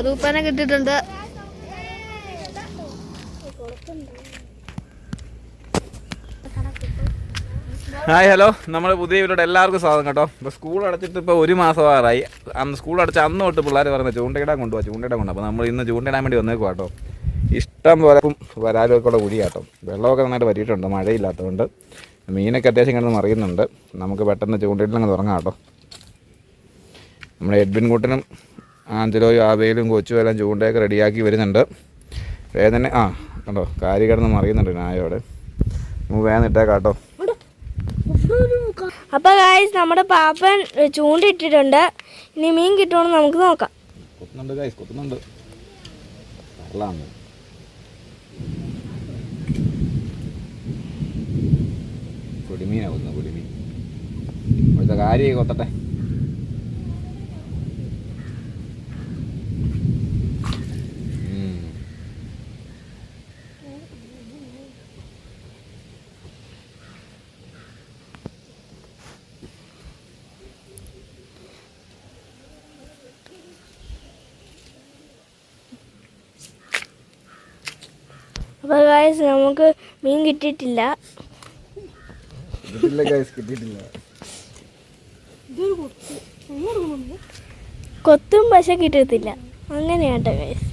സ്വരൂപ്പനെ കിട്ടിയിട്ടുണ്ട്. Hi hello നമ്മൾ പുതിയ വീട്ടിലോട്ട് എല്ലാവർക്കും സ്വാഗതം കേട്ടോ. ഇപ്പോൾ സ്കൂൾ അടച്ചിട്ട് ഇപ്പോൾ ഒരു മാസം മാസമാറായി അന്ന് സ്കൂൾ അടച്ച അന്ന് തൊട്ട് പിള്ളേർ പറഞ്ഞത് ചൂണ്ടയിടാൻ കൊണ്ടുപോകാം ചൂണ്ടയിടാൻ കൊണ്ടു അപ്പോൾ നമ്മൾ ഇന്ന് ചൂണ്ടയിടാൻ വേണ്ടി വന്നേക്കും കേട്ടോ. ഇഷ്ടം പോലെ വരാലൊക്കെ ഉള്ള കുഴി കേട്ടോ. വെള്ളമൊക്കെ നന്നായിട്ട് പറ്റിയിട്ടുണ്ട് മഴയില്ലാത്തതുകൊണ്ട്. മീനൊക്കെ അത്യാവശ്യം കിടന്ന് മറിയുന്നുണ്ട്. നമുക്ക് പെട്ടെന്ന് ചൂണ്ടയിട്ടിലങ്ങ് തുടങ്ങാം കേട്ടോ. നമ്മുടെ എഡ്വിൻ കുട്ടനും ആഞ്ചലോയും ആവയിലും കൊച്ചും എല്ലാം ചൂണ്ടയൊക്കെ റെഡിയാക്കി വരുന്നുണ്ട്. വേദന ആ കണ്ടോ കാരി കിടന്ന് മറിയുന്നുണ്ട് നായോടെ നമുക്ക് വേദന ഇട്ടേക്കാട്ടോ അപ്പൊ ഗായ്സ് നമ്മുടെ പാപ്പൻ ചൂണ്ടിട്ടിട്ടുണ്ട്. ഇനി മീൻ കിട്ടുമെന്ന് നമുക്ക് നോക്കാം. കൊത്തുന്നുണ്ട് ഗൈസ് കൊത്തുന്നുണ്ട്. കുത്തുന്നത് ഇവിടുത്തെ കാര്യമൊക്കെ കൊത്തട്ടെ. നമുക്ക് മീൻ കിട്ടിയിട്ടില്ല. കൊത്തും പക്ഷെ കിട്ടത്തില്ല. അങ്ങനെയാട്ടോ ഗൈസ്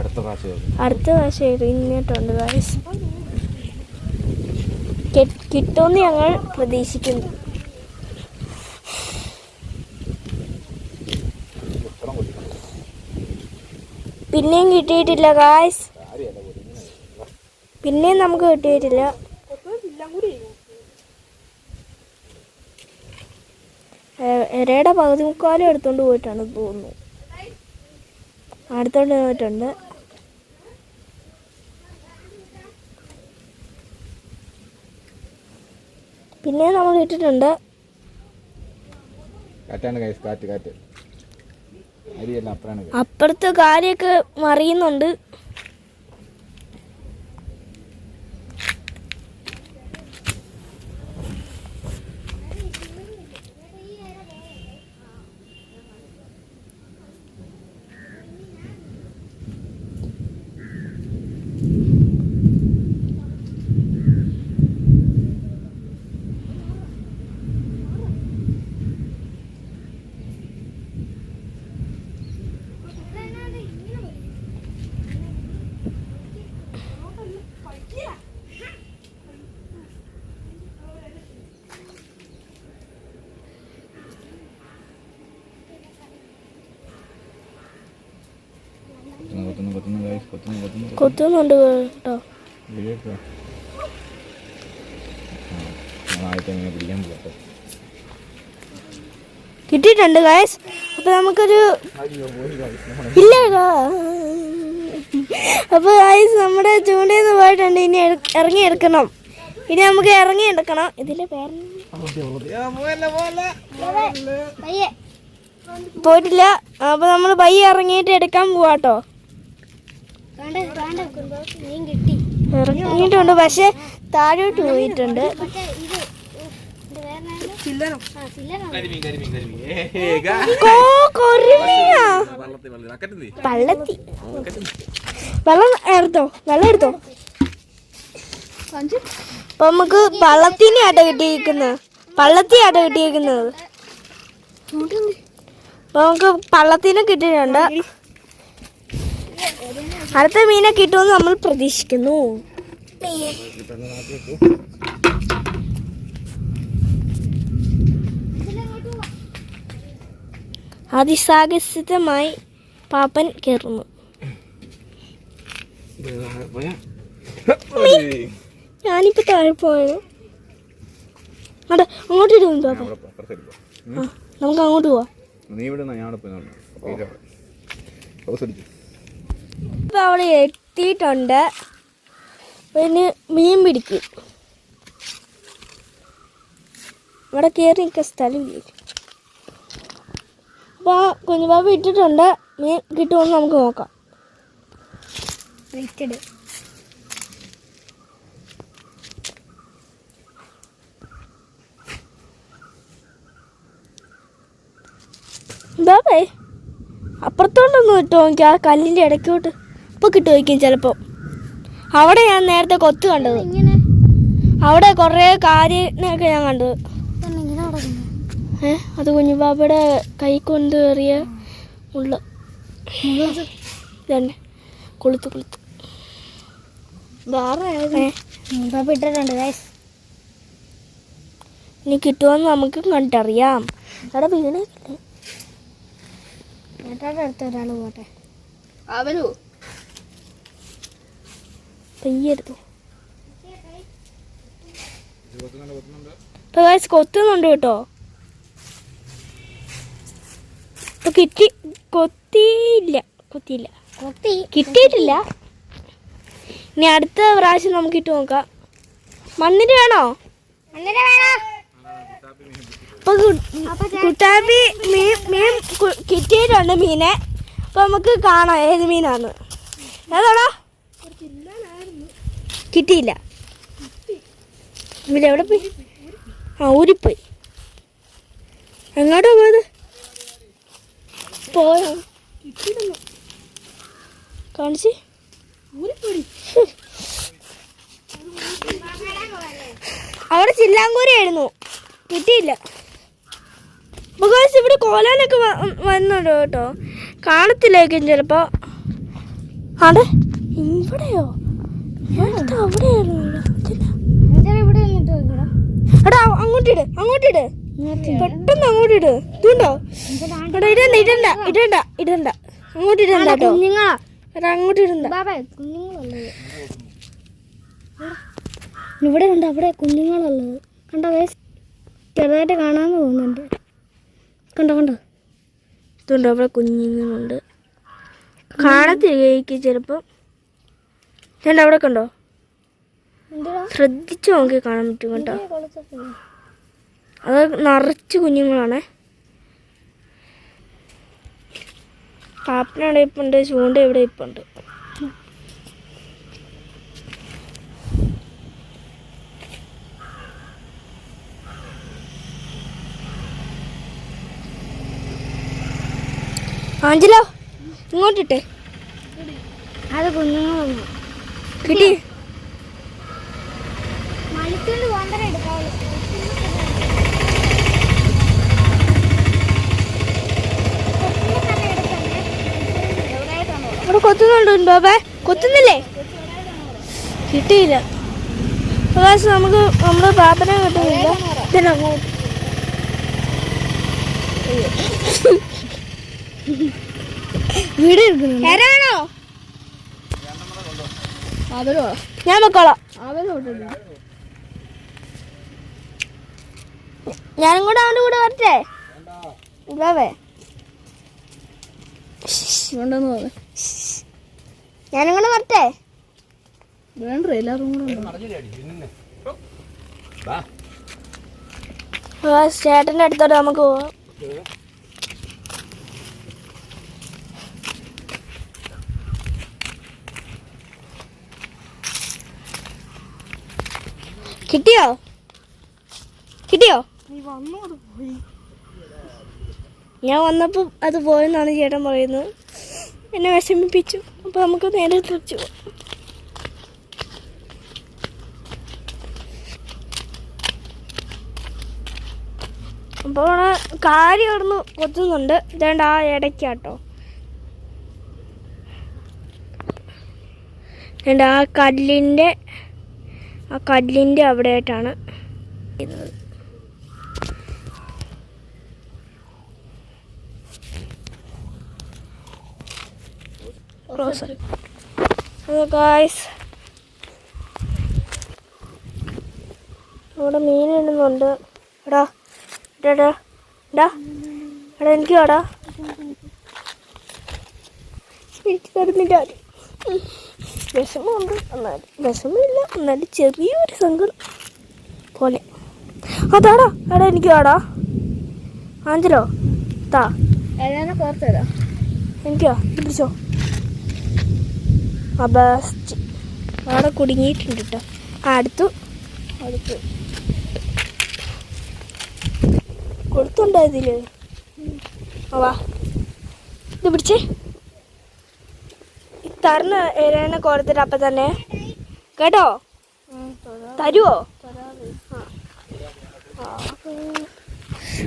അടുത്ത പ്രാവശ്യം കിട്ടുമെന്ന് ഞങ്ങൾ പ്രതീക്ഷിക്കുന്നു. പിന്നെയും കിട്ടിയിട്ടില്ല ഗായ്സ് പിന്നെയും നമുക്ക് കിട്ടിയിട്ടില്ല. എരയുടെ പകുതി മുക്കാലും എടുത്തോണ്ട് പോയിട്ടാണ് തോന്നുന്നു. അടുത്തോണ്ട് പോയിട്ടുണ്ട്. പിന്നെ നമ്മൾ ഇട്ടിട്ടുണ്ട്. അപ്പുറത്ത് കാര്യമൊക്കെ മറിയുന്നുണ്ട്. കൊത്തുന്നുണ്ട് കേട്ടോ. കിട്ടിയിട്ടുണ്ട് ഗായ്സ് അപ്പൊ നമുക്കൊരു ഇല്ല അപ്പൊ ഗായസ് നമ്മുടെ ചൂണ്ടയിൽ പോയിട്ടുണ്ട്. ഇനി ഇറങ്ങി എടുക്കണം. ഇനി നമുക്ക് ഇറങ്ങി എടുക്കണം. ഇതിന്റെ പേര് പോയിട്ടില്ല. അപ്പൊ നമ്മൾ ബൈ ഇറങ്ങിയിട്ട് എടുക്കാൻ പോവാട്ടോ. ഇറങ്ങിയിട്ടുണ്ട് പക്ഷെ താഴോട്ട് പോയിട്ടുണ്ട്. പള്ളത്തി വെള്ളം എടുത്തോ വെള്ളം എടുത്തോ. അപ്പൊ നമുക്ക് പള്ളത്തിനെ അട കിട്ടിയിരിക്കുന്നത് പള്ളത്തി അട കിട്ടിയിരിക്കുന്നത്. അപ്പൊ നമുക്ക് പള്ളത്തിനെ കിട്ടിയിട്ടുണ്ട്. അടുത്ത മീനെ കിട്ടുമെന്ന് നമ്മൾ പ്രതീക്ഷിക്കുന്നു. അതിസാഹസിതമായി പാപ്പൻ കയറുന്നു ഞാനിപ്പോ താഴെ പോയത്. അതെ അങ്ങോട്ട് ഇടുന്നു പാപ്പ. നമുക്ക് അങ്ങോട്ട് പോവാം. നീ ഇവിടെ ഞാൻ അവിടെ പോയി ഹൗസ് അടിച്ചു ഇപ്പൊ അവൾ എത്തിയിട്ടുണ്ട് പിന്നെ മീൻ പിടിക്കും. ഇവിടെ കയറി നിൽക്കാൻ സ്ഥലം അപ്പൊ കുഞ്ഞുപാപ്പ ഇട്ടിട്ടുണ്ട്. മീൻ കിട്ടുമെന്ന് നമുക്ക് നോക്കാം. ബാബേ. അപ്പുറത്തോട്ടൊന്നും ഇട്ട് നോക്കി ആ കല്ലിന്റെ ഇടയ്ക്കോട്ട്. ഇപ്പൊ കിട്ടുമായിരിക്കും ചിലപ്പോൾ അവിടെ ഞാൻ നേരത്തെ കൊത്തു കണ്ടത്. അവിടെ കുറേ കാര്യങ്ങളൊക്കെ ഞാൻ കണ്ടത്. ഏ? അത് കുഞ്ഞുബാബയുടെ കൈ കൊണ്ട് കയറിയ ഉള്ള തന്നെ കൊളുത്ത് കൊളുത്ത്. ഇട്ടിട്ടുണ്ട് ഇനി കിട്ടുമെന്ന് നമുക്ക് കണ്ടറിയാം അവിടെ വീണേക്കില്ലേ? ഏട്ടാടെ അടുത്ത് ഒരാൾ പോട്ടെ. അവരോ? പെയ്യരുത് ഇപ്പൊ guys കൊത്തുന്നുണ്ട് കേട്ടോ. ഇപ്പൊ കിട്ടി കൊത്തിയില്ല. കൊത്തിയില്ല. കൊത്തി. കിട്ടിയിട്ടില്ല. ഇനി അടുത്ത പ്രാവശ്യം നമുക്ക് ഇട്ട് നോക്കാം. മണ്ണിര വേണോ? മണ്ണിര വേണോ? ഇപ്പൊ കുട്ടാമ്പി മീൻ മീൻ കിട്ടിയിട്ടുണ്ട് മീനെ. അപ്പൊ നമുക്ക് കാണാം ഏത് മീനാന്ന്. ഏതാണോ കിട്ടിയില്ല. പിന്നെ എവിടെ പോയി? ആ ഊരിപ്പോയി. എങ്ങോട്ടാ പോയത്? പോയോ? കാണിച്ച്. അവിടെ ചില്ലാങ്കൂരയായിരുന്നു. കിട്ടിയില്ല. ബിക്കോസ് ഇവിടെ കോലാനൊക്കെ വന്നുണ്ട് കേട്ടോ. കാണത്തില്ലായിരിക്കും ചിലപ്പോ. ആടെ? ഇവിടെയോ? ഇവിടുത്തെ അവിടെയായിരുന്നു. എടാ അങ്ങോട്ടിട് അങ്ങോട്ടിട് പെട്ടെന്ന് അങ്ങോട്ടിട് ഇതുണ്ടോ? എടാ ഇടണ്ട ഇടണ്ട ഇടണ്ട ഇടണ്ട. അങ്ങോട്ട് ഇടണ്ട കേട്ടോ. എടാ അങ്ങോട്ട് ഇടണ്ട. ഇവിടെ ഉണ്ട് അവിടെ കുഞ്ഞുങ്ങളുള്ളത്. കണ്ടോ ചെറുതായിട്ട് കാണാമെന്ന് തോന്നുന്നുണ്ട്. കണ്ടോ കണ്ടോ? ഇതുണ്ടോ അവിടെ കുഞ്ഞുങ്ങളുണ്ട്. കാണത്തിലേക്ക് ചിലപ്പം? ഞാൻ അവിടെ കണ്ടോ? ശ്രദ്ധിച്ചു നോക്കി കാണാൻ പറ്റും കേട്ടോ. അത് നിറച്ച് കുഞ്ഞുങ്ങളാണേ. പാപ്പനവിടെ ഇപ്പുണ്ട് ചൂണ്ട ഇവിടെ ഇപ്പുണ്ട്. ആഞ്ചലോ ഇങ്ങോട്ടിട്ടെ. അത് കുഞ്ഞുങ്ങളൊന്നും കിട്ടി. എടുക്കാവുള്ളൂ അവിടെ കൊത്തുന്നുണ്ടോ ബാബേ? കൊത്തുന്നില്ലേ? കിട്ടിയില്ല. പ്രകാശം നമുക്ക് നമ്മുടെ പാപ്പനെ കിട്ടുന്നില്ല. ഇതിന് അങ്ങോട്ട്. വീട് അവരോ ഞാൻ വെക്കോളാം ഞാനും കൂടെ അവന്റെ കൂടെ വരട്ടെ? ഇതാവേ വേണ്ടെന്ന് ഞാനും കൂടെ വരട്ടെ? വേണ്ട എല്ലാവരും കൂടെ ചേട്ടന്റെ അടുത്തോട്ട് നമുക്ക് പോവാം. കിട്ടിയോ? കിട്ടിയോ? ഞാൻ വന്നപ്പോൾ അത് പോയെന്നാണ് ചേട്ടൻ പറയുന്നത്. എന്നെ വിഷമിപ്പിച്ചു. അപ്പോൾ നമുക്ക് നേരെ തിരിച്ചു അപ്പോൾ കാര്യം ഇവിടുന്ന് കൊത്തുന്നുണ്ട് ഇതേണ്ട ആ ഇടയ്ക്കാട്ടോ. ആ കല്ലിന്റെ ആ കല്ലിന്റെ ഹലോ ഗായ്സ്. അവിടെ മീൻ ഇടുന്നുണ്ട് എടാ എടാ എടാ. എടാ എനിക്ക് വേടാ. എനിക്ക് തരുന്നില്ല. വിഷമമുണ്ട്. എന്നാലും വിഷമമില്ല. എന്നാലും ചെറിയൊരു സങ്കടം പോലെ. അതാടാ എടാ എനിക്ക് ആടാ ആഞ്ചലോ താ. ഏതാണ് കോർത്ത് തരാം. എനിക്കോ? പിടിച്ചോ. അബാസ്റ്റ് ബെസ്റ്റ്. അവിടെ കുടുങ്ങിയിട്ടുണ്ട് കേട്ടോ അടുത്തു. അടുത്തു. കൊടുത്തുണ്ടോ ഇതിൽ ആ വാ. ഇത് പിടിച്ച്. ഈ തരണ ഇരേനെ കൊടുത്തിട്ട് അപ്പം തന്നെ. കേട്ടോ? തരുവോ?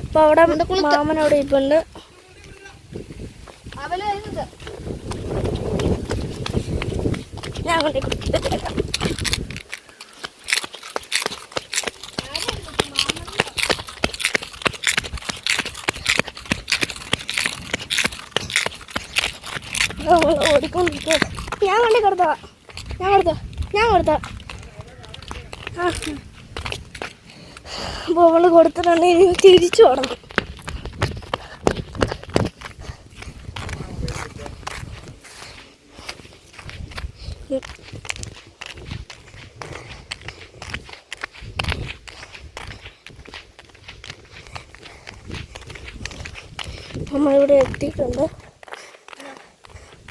അപ്പൊ അവിടെ മാമനവിടെ ഇരിപ്പുണ്ട്. ഞാൻ തരാം. ഞാൻ വേണ്ടി കൊടുത്തോ? ഞാൻ കൊടുത്തോ? ഞാൻ കൊടുത്തോ? അപ്പോൾ അവൾ കൊടുത്തിട്ടുണ്ടെങ്കിൽ തിരിച്ചു ഓടണം നമ്മളിവിടെ എത്തിയിട്ടുണ്ട്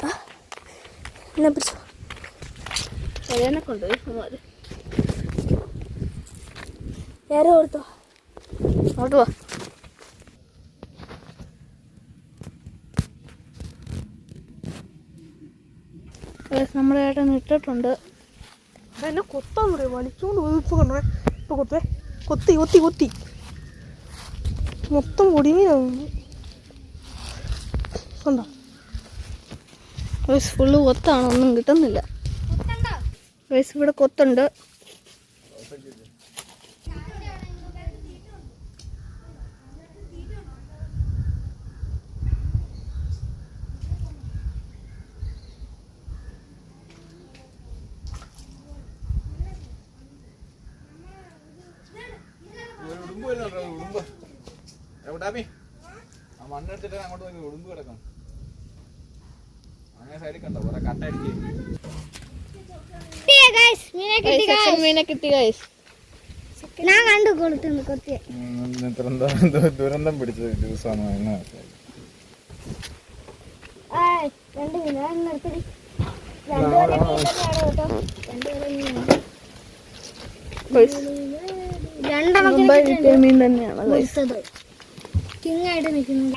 ആ, എന്നാ പിടിച്ചു. കൊണ്ടുപോയി നേരെ ഓർത്തോ. അങ്ങോട്ട് പോ നമ്മുടെ ഏട്ടൻ ഇട്ടിട്ടുണ്ട്. എന്നെ കൊത്താന്ന് പറയാം? വലിച്ചോണ്ട് ഇപ്പൊ കൊണ്ടുപോയി ഇപ്പൊ കൊത്തേ. കൊത്തി കൊത്തി കൊത്തി. മൊത്തം പൊടിമീനാണ് കണ്ടോ വയസ്സ് ഫുള്ള് കൊത്താണ് ഒന്നും കിട്ടുന്നില്ല. വയസ്സ് ഇവിടെ കൊത്തുണ്ട്. ഉടുമ്പ് എവിടാമി ആ മണ്ണെടുത്തിട്ട് അങ്ങോട്ട് ഉടുമ്പ് കിടക്കണം കണ്ടോ? കുറെ കട്ടടിക്ക് മീനെ കിട്ടി ഗൈസ് ഞാൻ കണ്ടു ദുരന്തം പിടിച്ച ദിവസമാണ് രണ്ട് മീൻ നിർത്തി തന്നെയാണ് ഗൈസ് കിങ്ങായിട്ട് നിൽക്കുന്നു.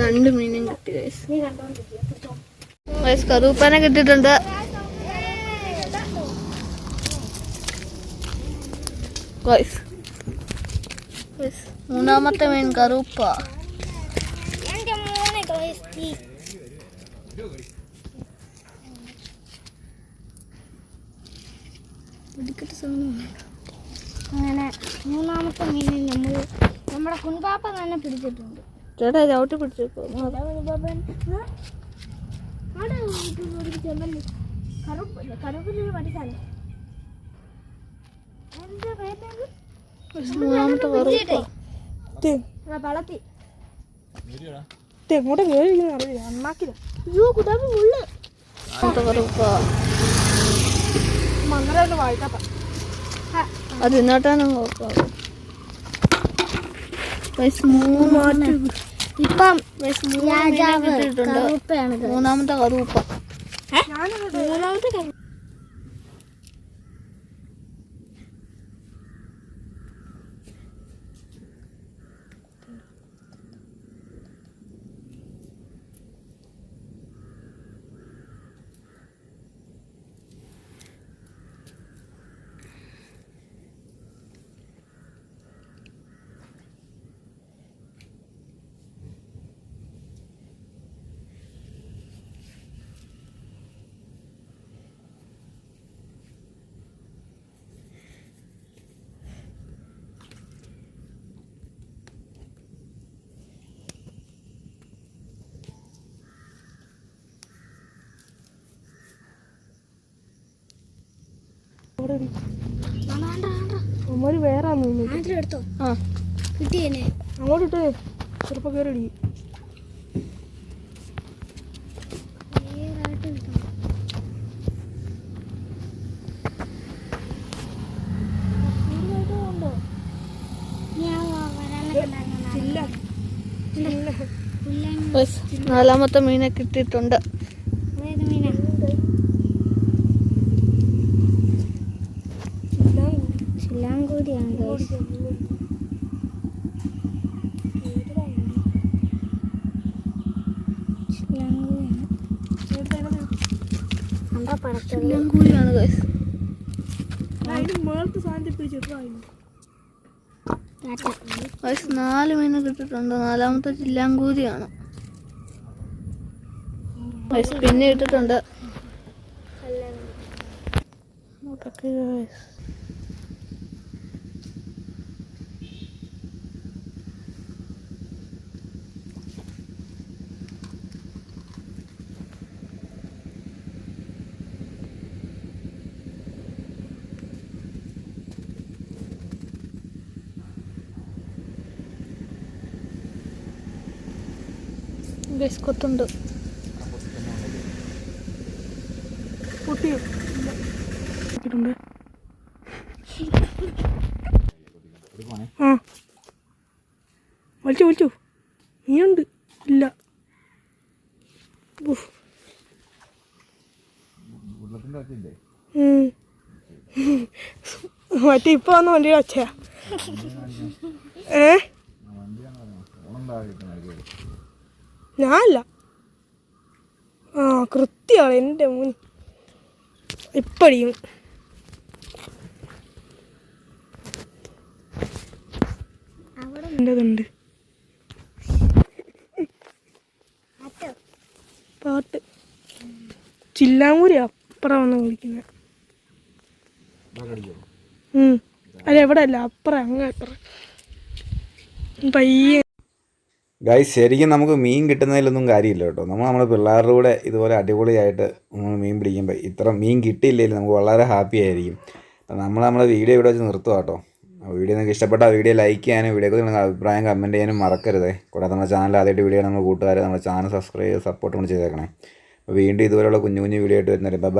രണ്ട് മീനും കിട്ടി കറുപ്പനെ കിട്ടിയിട്ടുണ്ട്. ഗൈസ് ഗൈസ് മൂന്നാമത്തെ മീൻ കറുപ്പ അങ്ങനെ മൂന്നാമത്തെ മീനെ നമ്മൾ നമ്മുടെ കുൻപാപ്പ തന്നെ പിടിച്ചിട്ടുണ്ട്. ചേട്ടാ ചവിട്ടി പിടിച്ചേക്കോ. കറുപ്പിൽ പഠിച്ചാലേ എന്താ പേര് മൂന്നാമത്തെ കറുപ്പ വളർത്തി എങ്ങോട്ട് കയറിയിരിക്കുന്ന അറിയില്ല. അണ്ണാക്കില്ല അയ്യോ മുള്ളു അത് ഇന്നോട്ടാണ് നോക്കാം മൂന്ന് ഇപ്പം രാജാവ് മൂന്നാമത്തെ കറുപ്പ. മൂന്നാമത്തെ വേറെ എടുത്തോ? ആ. അങ്ങോട്ട് ഇട്ടേ. ചെറുപ്പം കയറി നാലാമത്തെ മീനെ കിട്ടിയിട്ടുണ്ട്. നാല് മീന് കിട്ടിട്ടുണ്ട്. നാലാമത്തെ ചില്ലാങ്കൂരിയാണ് പിന്നെ ഇട്ടിട്ടുണ്ട്. നോക്കട്ടെ guys. ഗൈസ് കൊത്തുണ്ട് പൊട്ടിയോ കിട്ടിയിട്ടുണ്ട് ആ. വലിച്ചു വലിച്ചു. നീയുണ്ട് ഇല്ല. മറ്റേ ഇപ്പൊ വന്ന വണ്ടിയുടെ ഒച്ചയാ. ഏ? ഞാനല്ല. ആ കൃത്യമാണ് എന്റെ മുൻ ഇപ്പടിയും. ഇതുണ്ട് പാട്ട്. ചില്ലാങ്കൂരി അപ്പുറം വന്ന് വിളിക്കുന്നത് അല്ല എവിടെ അല്ല അപ്പുറം അങ്ങ് അപ്പുറം. പയ്യെ ഗൈസ് ശരിക്കും നമുക്ക് മീൻ കിട്ടുന്നതിലൊന്നും കാര്യമില്ല കേട്ടോ. നമ്മൾ നമ്മുടെ പിള്ളേരുടെ കൂടെ ഇതുപോലെ അടിപൊളിയായിട്ട് മീൻ പിടിക്കുമ്പോൾ ഇത്ര മീൻ കിട്ടിയില്ലെങ്കിൽ നമുക്ക് വളരെ ഹാപ്പി ആയിരിക്കും. അപ്പം നമ്മൾ നമ്മുടെ വീഡിയോ ഇവിടെ വെച്ച് നിർത്തുക കേട്ടോ. വീഡിയോ നിങ്ങൾക്ക് ഇഷ്ടപ്പെട്ട വീഡിയോ ലൈക്ക് ചെയ്യാനും വീഡിയോക്ക് നിങ്ങൾ അഭിപ്രായം കമന്റ് ചെയ്യാനും മറക്കരുത്. കൂടാതെ നമ്മുടെ ചാനൽ ആദ്യമായിട്ട് വീഡിയോ നമ്മൾ കൂട്ടുകാരെ നമ്മുടെ ചാനൽ സബ്സ്ക്രൈബ് സപ്പോർട്ട് കൊണ്ട് ചെയ്തേക്കണേ. അപ്പോൾ വീണ്ടും ഇതുപോലെയുള്ള കുഞ്ഞു കുഞ്ഞു വീഡിയോ ആയിട്ട് വരുന്നവരെ ബൈ